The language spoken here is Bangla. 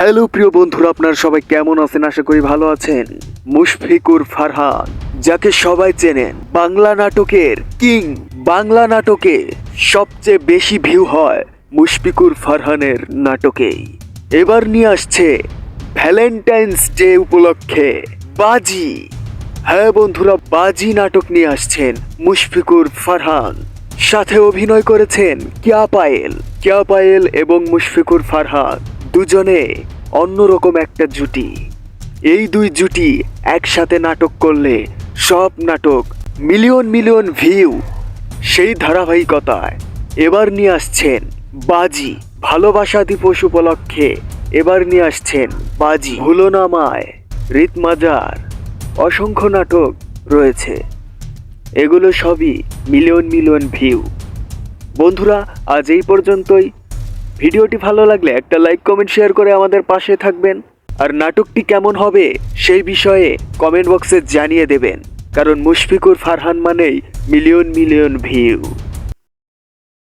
হ্যালো প্রিয় বন্ধুরা, আপনার সবাই কেমন আছেন? আশা করি ভালো আছেন। মুশফিকুর ফারহান, যাকে সবাই চেনেন বাংলা নাটকের কিং, বাংলা নাটকে সবচেয়ে বেশি ভিউ হয় মুশফিকুর ফারহানের নাটকেই এবার নিয়ে আসছে ভ্যালেন্টাইন্স ডে উপলক্ষে বাজি। হ্যাঁ বন্ধুরা, বাজি নাটক নিয়ে আসছেন মুশফিকুর ফারহান। সাথে অভিনয় করেছেন কিয়া পায়েল কিয়া পায়েল এবং মুশফিকুর ফারহান। দুজনে অন্যরকম একটা জুটি। এই দুই জুটি একসাথে নাটক করলে সব নাটক মিলিয়ন মিলিয়ন ভিউ। সেই ধারাবাহিকতায় এবার নিয়ে আসছেন বাজি। ভালোবাসা দিবস উপলক্ষে এবার নিয়ে আসছেন বাজি। ভুলো না মায় রিতমাজার অসংখ্য নাটক রয়েছে। এগুলো সবই মিলিয়ন মিলিয়ন ভিউ। বন্ধুরা, আজ এই পর্যন্তই। ভিডিওটি ভালো লাগলে একটা লাইক, কমেন্ট, শেয়ার করে আমাদের পাশে থাকবেন। আর নাটকটি কেমন হবে সেই বিষয়ে কমেন্ট বক্সে জানিয়ে দেবেন। কারণ মুশফিকুর ফারহান মানেই মিলিয়ন মিলিয়ন ভিউ।